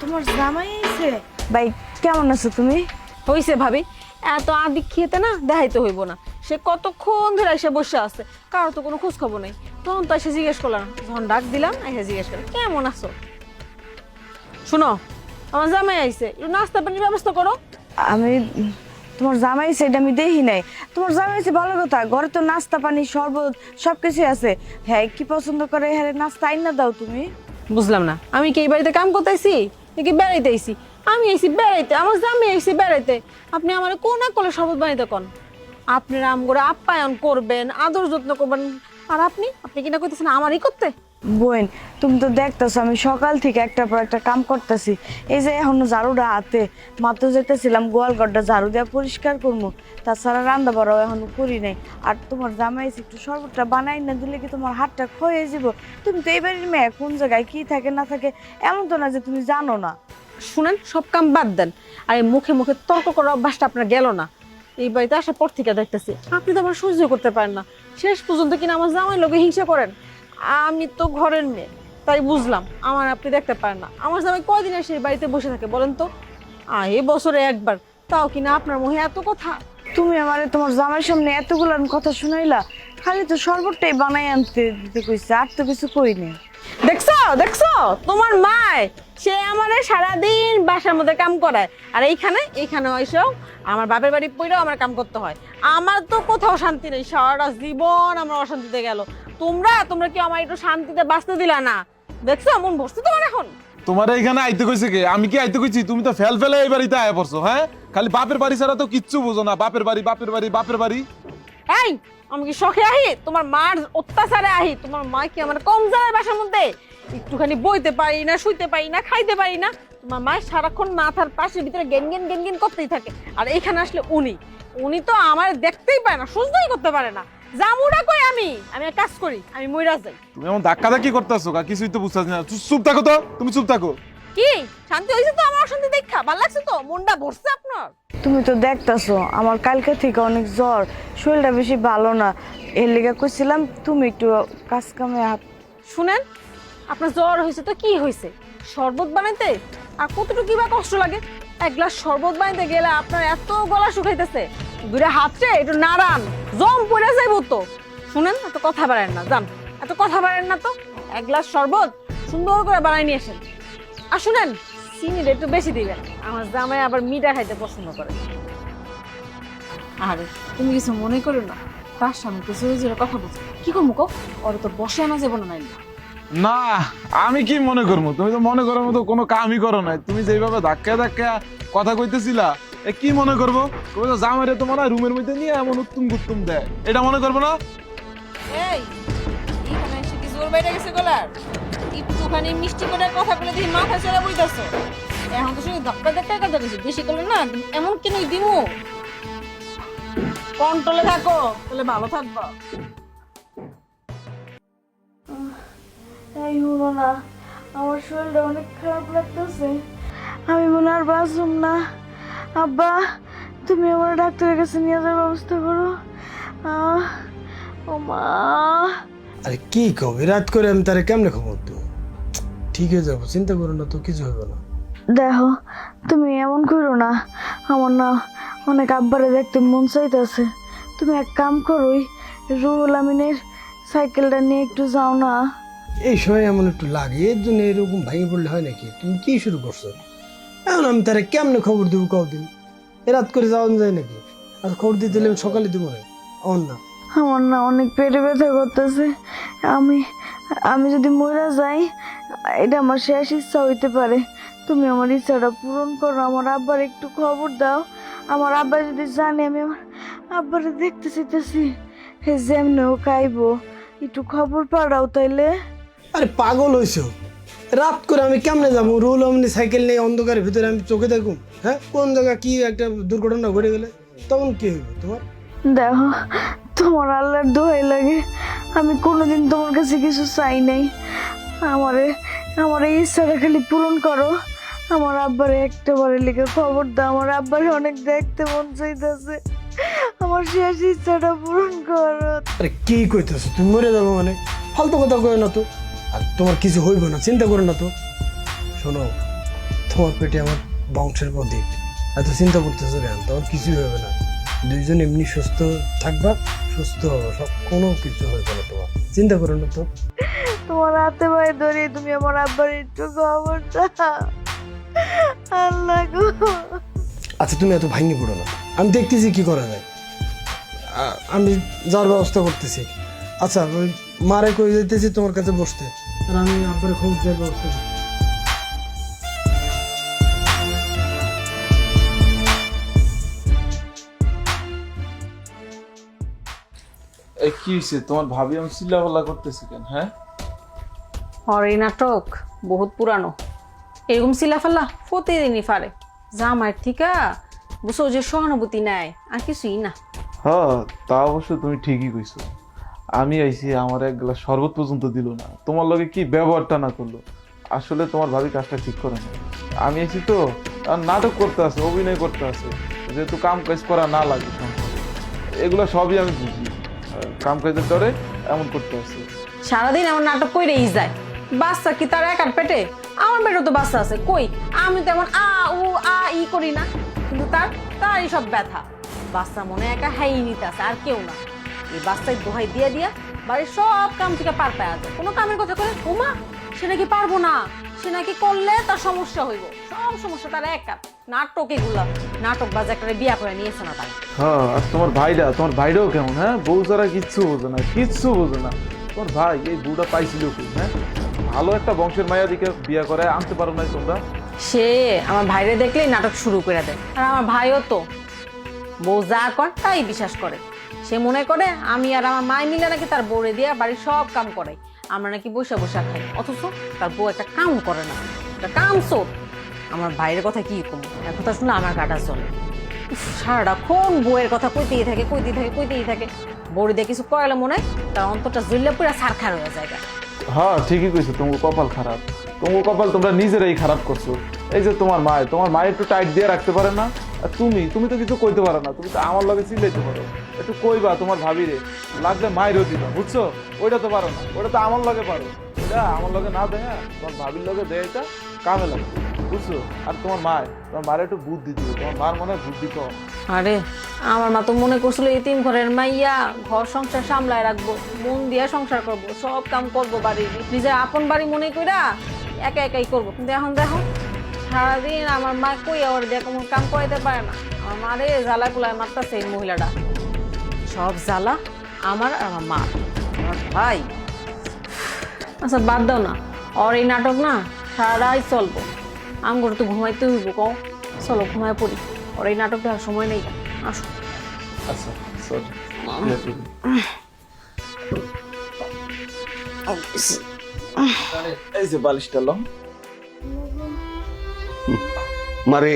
তোমার জামাই আইছে ভাই কেমন আছো তুমি? হইছে ভাবি এত আদি খেতে না দেখাইতে হইব না। সে কতক্ষণ ধরে এসে বসে আছে কারও তো কোনো খোঁজ খবর নেই। তখন তো এসে জিজ্ঞেস করলাম যখন ডাক দিলাম এসে জিজ্ঞেস করলাম কেমন আছো? শুনো আমার জামাই আইছে একটু নাস্তা পানির ব্যবস্থা করো। আমি তোমার জামাই এটা আমি দেখি নাই। তোমার জামাই ভালো কথা ঘরে তো নাস্তা পানি শরবত সব কিছু আছে। হ্যাঁ কি পছন্দ করে হ্যাঁ নাস্তা আইনা দাও তুমি। বুঝলাম না। আমি কি এই বাড়িতে কাম করতেছি? নাকি বেড়াইতে আইছি? আমি আইছি বেড়াইতে, আমার জামি আইছি বেড়াইতে। আপনি আমার কোন এক কলে শপথ বানাইতে আপনি আপনারা করে আপ্যায়ন করবেন, আদর যত্ন করবেন। আর আপনি? আপনি কিনা করতেছেন আমারই করতে? বোন, তুমি তো দেখতেছো, আমি সকাল থেকে একটা পর একটা কাম করতেছি। এই যে এখনও ঝাড়ুটা হাতে, মাত্র যেতেছিলাম গোয়ালঘরটা ঝাড়ু দেওয়া পরিষ্কার করব। তাছাড়া রান্না বাড়াও এখনও করি নাই। আর তোমার জামাই একটু শরবতটা বানাই না দিলে কি তোমার হাতটা ক্ষয়ে যাব? তুমি তো এই বাড়ির মেয়ে, কোন জায়গায় কি থাকে না থাকে, এমন তো না যে তুমি জানো না। শুনেন, সব কাম বাদ দেন। আর এই মুখে মুখে তর্ক করার অভ্যাসটা আপনার গেল না। এই বাড়িতে আসার পর থেকে দেখতেছি, আপনি তো আমার সহ্য করতে পারেন না। শেষ পর্যন্ত কিনা আমার জামাই লোকে হিংসা করেন? আমি তো ঘরের মেয়ে তাই বুঝলাম আমার আপনি দেখতে পারেন না। আমার জামাই কয়দিন এসে এই বাড়িতে বসে থাকে বলেন তো? আহ এ বছরে একবার তাও কিনা আপনার মুখে এত কথা? তুমি আমারে তোমার জামাই সামনে এতগুলো কথা শুনাইলা খালি তো শরবতটাই বানাই আনতে দিতে কইছে আর তো কিছু কই নেই। দেখছ? দেখছ? তোমার মায় সে আমার সারাদিন বাসার মধ্যে কাম করায়। আর এইখানে এইখানে এসেও আমার বাপের বাড়ি পইরেও আমার কাম করতে হয়। আমার তো কোথাও শান্তি নেই সারাটা জীবন আমার অশান্তিতে গেল। তোমরা তোমরা কি আমার একটু শান্তিতে বাঁচতে দিলা না। দেখছ মন বসছে তোমার এখন? তোমার এইখানে আইতে কইছে কে? আমি কি আইতে কইছি? তুমি তো ফেল ফেলে এই বাড়িতে আয়া পড়ছো হ্যাঁ? খালি বাপের বাড়ি ছাড়া তো কিচ্ছু বুঝো না। বাপের বাড়ি বাপের বাড়ি বাপের বাড়ি। এই আমি কি শখে আহি? তোমার মার অত্যাচারে আহি? তোমার মা কি আমার কম যায় বাসার মধ্যে? একটুখানি বইতে পারি না শুইতে পারি না খাইতে পারি না। তোমার মা সারাক্ষণ মাথার পাশের ভিতরে গেন গেন গেন গেন করতেই থাকে। আর এখানে আসলে উনি উনি তো আমার দেখতেই পায় না সহ্যই করতে পারে না। জামুরা কই আমি? আমি এক কাজ করি আমি মইরা যাই। তুমি এমন ধাক্কা ধাক্কি করতেছো কা কিছুই তো বুঝতেছি না। চুপ- থাকো তো তুমি চুপ থাকো। কি? শান্তি হয়েছে তো আমার অশান্তি দেখা? ভালো লাগছে তো? মনটা ভরছে আপনার? তুমি তো দেখতাছো আমার কালকে থেকে অনেক জ্বর শরীরটা বেশি ভালো না। এর লেগে কইছিলাম তুমি একটু কাজ কামে হাত শুনেন আপনার জ্বর হয়েছে তো কি হয়েছে? শরবত বানাইতে আর কতটুকু বা কষ্ট লাগে? এক গ্লাস শরবত বানাইতে গেলে আপনার এত গলা শুকাইতেছে। দূরে হাতরে একটু নাড়ান, জম পড়ে যাইব তো। শুনেন, এত কথা বাড়েন না, যান। এত কথা বাড়েন না তো। এক গ্লাস শরবত সুন্দর করে বানাই নিয়ে আসেন। আর শুনেন চিনিটা একটু বেশি দিবেন। আমার জামাই আবার মিঠা খাইতে পছন্দ করে। আরে, তুমি কিছু মনে করো না। তার সামনে কিছু কথা বলছো। কি করব ওর তো বসে আনা যাব না নাই না। আমি কি মনে করব? তুমি তো মনে করার মতো কোনো কামই করো নাই। তুমি যেভাবে ধাক্কা ধাক্কা কথা কইতেছিলা এ কি মনে করব? তুমি তো জামাইরে তো মনে হয় রুমের মধ্যে নিয়ে এমন উত্তুম গুত্তুম দেয়। এটা মনে করব না? এই এখানে এসে কি জোর বাইরে গেছে গলার? একটুখানি মিষ্টি করে কথা বলে দিই মাথা চলে বইতাছো। এখন তো শুধু ধাক্কা ধাক্কা কথা বলছি। বেশি করলে না এমন কেন দিমু? কন্ট্রোলে থাকো তাহলে ভালো থাকব। এই হলো না। আমার শরীরটা অনেক খারাপ লাগতেছে। আমি মনে আর বাঁচুম না। আব্বা তুমি আমার ডাক্তারের কাছে নিয়ে যাওয়ার ব্যবস্থা করো। আহ, ও মা। আরে কি কবে রাত করে আমি তারে কেমনে খবর দেবো? ঠিক হয়ে যাব চিন্তা করো না তো কিছু হবে না। দেখো তুমি এমন করো না। আমার না অনেক আব্বারে দেখতে মন চাইতেছে। তুমি এক কাম করোই রুহুল আমিনের সাইকেলটা নিয়ে একটু যাও না। এই সময় এমন একটু লাগে, এর জন্য এরকম ভেঙে পড়লে হয় নাকি? তুমি কি শুরু করছ? এখন আমি তারে কেমনে খবর দেবো কদিন রাত করে যাওয়া যায় নাকি? আর খবর দিতে হলে সকালে দেবো অন না। আমার না, অনেক পেটে ব্যথা করতেছে। আমি আমি যদি মরে যাই, এটা আমার শেষ ইচ্ছা হইতে পারে। তুমি আমার ইচ্ছাটা পূরণ করো, আমার আব্বার একটু খবর দাও। আমার আব্বা যদি জানে, আমি আমার আব্বারে দেখতে চাইতেছি। হে যেমনেও খাইবো একটু খবর পাড়াও তাইলে। আরে পাগল হয়েছো রাত করে আমি কেমনে যাব? রুল অমনি সাইকেল নেই অন্ধকারের ভিতরে আমি চোখে দেখুন হ্যাঁ? কোন জায়গায় কি একটা দুর্ঘটনা ঘটে গেলে? তখন কি হইব তোমার? দেখো তোমার আল্লাহর দোহাই লাগে। আমি কোনোদিন তোমার কাছে কিছু চাই নাই। আমারে আমার এই ইচ্ছাটা খালি পূরণ করো। আমার আব্বারে একটা বারে লিখে খবর দাও। আমার আব্বারে অনেক দেখতে মন চাইতেছে। আমার শেষ ইচ্ছাটা পূরণ করো। আরে কি কইতেছো? তুমি মরে যাব মানে? ফালতু কথা কয় না তো। আর তোমার কিছু হইব না চিন্তা করো না তো। শোনো তোমার পেটে আমার বংশের প্রদীপ। এত চিন্তা করতেছো কেন? তোমার কিছুই হবে না। দুইজন এমনি সুস্থ থাকবা সুস্থ হবে সব কোনো কিছু হবে না তোমার। চিন্তা করো না তো। তোমার হাতে ভাই ধরে তুমি আমার আব্বার একটু খবরটা আল্লাহ গো। আচ্ছা তুমি এত ভাঙি পড়ো না। আমি দেখতেছি কি করা যায়। আমি যাওয়ার ব্যবস্থা করতেছি। আচ্ছা ওই মারে কই যাইতেছি তোমার কাছে বসতে। আর আমি আব্বার খবর করছি। এই কি হয়েছে তোমার ভাবি আমি করতেছি কেন হ্যাঁ? আর এই নাটক বহুত পুরানো। এরকম সিলাফাল্লা প্রতিদিনই পারে জামাই ঠিকা বুঝো যে সহানুভূতি নেয় আর কিছুই না। হ্যাঁ তা অবশ্য তুমি ঠিকই কইছো। আমি আইছি, আমার এক গ্লাস শরবত পর্যন্ত দিল না। তোমার লগে কি ব্যবহারটা না করল? আসলে তোমার ভাবি কাজটা ঠিক করে না আমি আইছি তো নাটক করতে আছে, অভিনয় করতে আছে। যেহেতু কাম কাজ করা না লাগে। এগুলো সবই আমি বুঝি। কাম কাজের ডরে এমন করতে আছে। সারাদিন এমন নাটক কইরেই যায়। বাচ্চা কি তার একার পেটে? আমার পেটে তো বাচ্চা আছে, কই? আমি তো এমন আ, উ, আ, ই করি না। কিন্তু তার, তারই সব ব্যথা। বাচ্চা মনে একা হ্যাঁ নিতে আছে, আর কেউ না। এই বাচ্চায় দোহাই দিয়ে দিয়া বাড়ির সব কাম থেকে পার পায় আছে কোনো কামের কথা করে ওমা সে নাকি পারব না। সে নাকি করলে তার সমস্যা হইব। সব সমস্যা তার একা নাটক এগুলা। নাটক বাজে একটা বিয়া করে নিয়েছে না তাই? হ্যাঁ আর তোমার ভাইরা তোমার ভাইরাও কেমন হ্যাঁ? বউ ছাড়া কিচ্ছু বোঝে না কিচ্ছু বোঝে না। তোমার ভাই এই বউটা পাইছিল কি হ্যাঁ? ভালো একটা বংশের মায়া দিকে বিয়ে করে আনতে পারো নাই তোমরা? সে আমার ভাইরে দেখলেই নাটক শুরু করে দেয়। আর আমার ভাইও তো। বউ যা কর তাই বিশ্বাস করে। সে মনে করে আমি আর আমার মায় মিলে নাকি তার বউরে দিয়ে বাড়ির সব কাম করে আমরা নাকি বসে বসে খাই। অথচ তার বউ একটা কাম করে না। একটা কাম সোট আমার ভাইয়ের কথা কি কম? এক কথা শুনে আমার গাটা চলে উফ, সারাক্ষণ বউয়ের কথা কইতেই থাকে কইতেই থাকে কইতেই থাকে। বউরে দিয়ে কিছু করালে মনে তার অন্তরটা জ্বললে পুরো সারখার হয়ে যায়। হ্যাঁ ঠিকই কইছো তোমার কপাল খারাপ। তোমার কপাল, তোমরা নিজেরাই খারাপ করছ। এই যে তোমার মায়, তোমার মায়ের একটু টাইট দিয়ে রাখতে পারে না? আর তুমি তুমি তো কিছু কইতে পারো না, তুমি তো আমার লগে চিল্লাইতে পারো। একটু কইবা তোমার ভাবিরে, লাগলে মায়েরও দিবা, বুঝছ? ওইটা তো পারো না ওটা তো আমার লগে পারো। ওইটা আমার লগে না দেয়, তোমার ভাবির লগে দেয় এটা কামে লাগবে বুঝছ? আর তোমার মায়, তোমার মায়ের একটু বুদ্ধি দিবে তোমার মার মনে হয় বুদ্ধি কম। আরে, আমার মা তো মনে করছিল এতিম ঘরের মাইয়া ঘর সংসার সামলায় রাখব, মন দিয়া সংসার করব, সব কাম করব বাড়ির। নিজের আপন বাড়ি মনে কইরা একা একাই করব। কিন্তু এখন দেখো সারাদিন আমার মা কই আবার দিয়ে কোনো কাম করাইতে পারে না। আমার মারে জ্বালা কুলায় মারতাছে এই মহিলাটা। সব জ্বালা আমার আর আমার মা আমার ভাই। আচ্ছা বাদ দাও না। ওর এই নাটক না সারাই চলবো। আমগর তো ঘুমাইতে হইব কও। চলো ঘুমায় পড়ি। ওর এই নাটক দেখার সময় নেই। আসো। আচ্ছা সরি এই যে বালিশটা লম মারে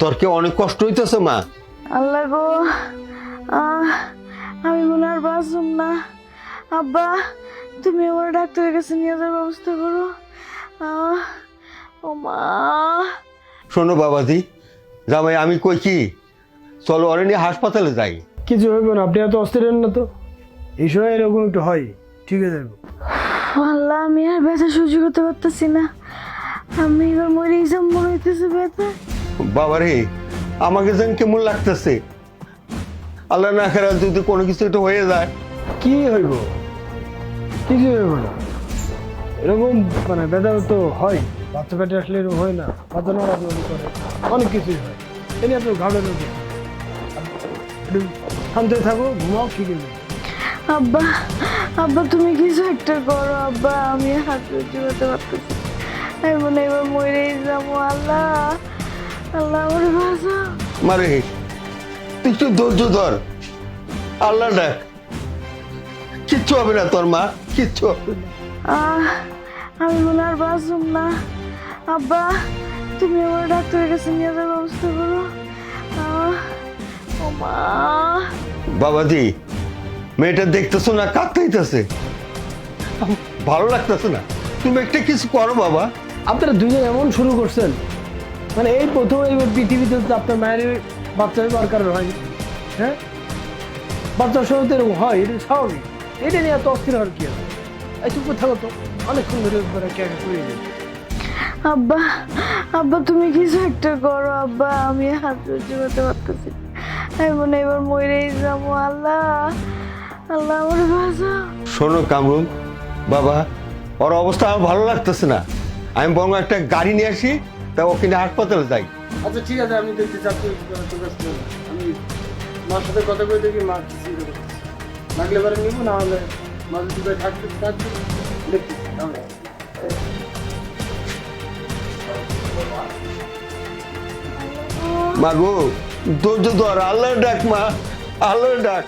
তোর কি অনেক কষ্ট হইতেছে মা? আল্লাহ গো আহ, আমি মনে আর বাঁচুম না। আব্বা তুমি আমার ডাক্তারের কাছে নিয়ে যাওয়ার ব্যবস্থা করো। আহ, ও মা। শোনো বাবাজি জামাই আমি কই কি? চলো অরে নিয়ে হাসপাতালে যাই। কিছু হইব না আপনি এত অস্থির না তো? এই সময় এরকম একটু হয় ঠিক হয়ে যাবে আল্লাহ আমি আর ব্যথা সহ্য করতে পারতেছি না। আমি এবার মরে যাম মনে হইতেছে ব্যথা। বাবারে আমাকে যেন কেমন লাগতেছে। আল্লাহ না খেরা যদি কোনো কিছু একটু হয়ে যায়। কি হইব? কিছু হইব না। এরকম মানে ব্যথা তো হয়। বাচ্চা পেটে আসলে এরকম হয় না। বাচ্চা নড়াচড়ি করে। অনেক কিছুই হয়। এনে আপনার একটু শান্ত থাকো ঘুমাও ঠিক যাবে আব্বা আব্বা তুমি কিছু একটা করো আব্বা আমি হাত সহ্য পারতেছি। আমি মনে এবার মরেই যাব আল্লাহ। আল্লাহ আমার বাঁচাও। মারে একটু ধৈর্য ধর। আল্লাহ ডাক। কিচ্ছু হবে না তোর মা কিচ্ছু হবে না। আহ, আমি মনে আর বাঁচুম না। আব্বা তুমি আমার ডাক্তারের কাছে নিয়ে যাওয়ার ব্যবস্থা করো। বাবাজি মেয়েটা দেখতেছো না কাঁদতেইতেছে। ভালো লাগতেছে না। তুমি একটা কিছু করো বাবা। আপনারা দুজন এমন শুরু করছেন। মানে এই প্রথম এই পৃথিবীতে তো আপনার মায়ের বাচ্চা হওয়ার কারণ হয়। হ্যাঁ? বাচ্চার সময় তো এরকম হয় এটা স্বাভাবিক। এটা নিয়ে এত অস্থির হওয়ার কি আছে? এই চুপ থাকো তো অনেকক্ষণ ধরে ধরে কে করে দিন আব্বা আব্বা তুমি কিছু একটা করো আব্বা। আমি হাত সহ্য করতে পারতেছি না। আমি এবার মরেই যাব আল্লাহ। আল্লাহ আমার বাঁচা শোনো কামরুল বাবা ওর অবস্থা আমার ভালো লাগতেছে না। আমি বরং একটা গাড়ি নিয়ে আসি তা ওকে নিয়ে হাসপাতালে যাই। আচ্ছা ঠিক আছে আমি দেখতে চাচ্ছি আমি মার সাথে কথা বলে দেখি মা লাগলে এবারে নিব না হলে মা যদি থাকতে থাকবে দেখি তাহলে। মা গো ধৈর্য ধর আল্লাহ ডাক মা আল্লাহ ডাক।